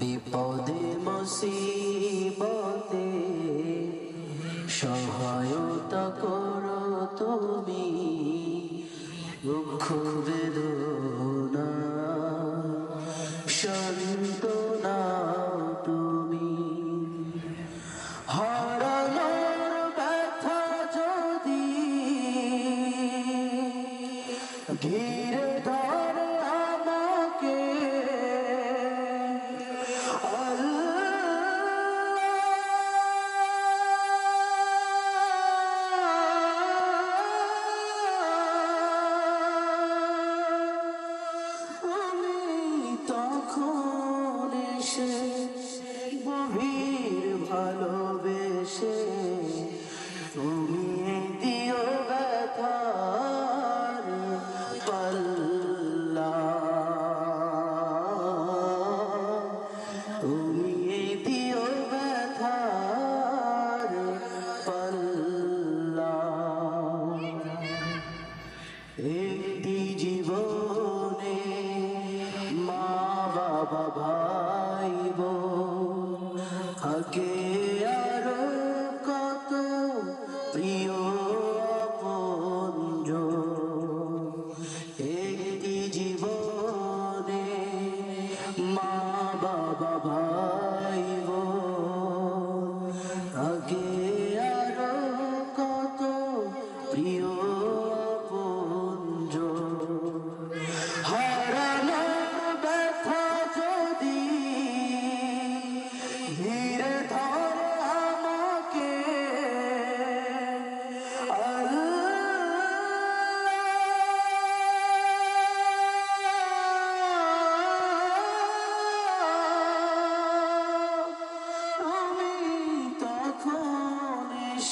বিপদে মুসিবতে সহায়তা করো তুমি। দুঃখ বেদনা সান্ত্বনা তুমি। হারানোর ব্যথা যদি emotions প্রিয় আপনজন একটি জীবনে মা বাবা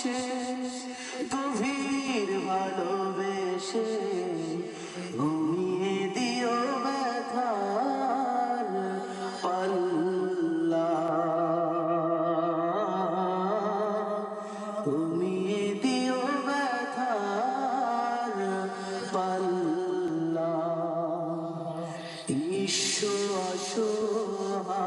তখন গভীর ভালোবেসে ঘুমিয়ে দিও ব্যথার পাল্লা। ঘুমিয়ে দিও ব্যথার পাল্লা। ঈশ্বর অসহায়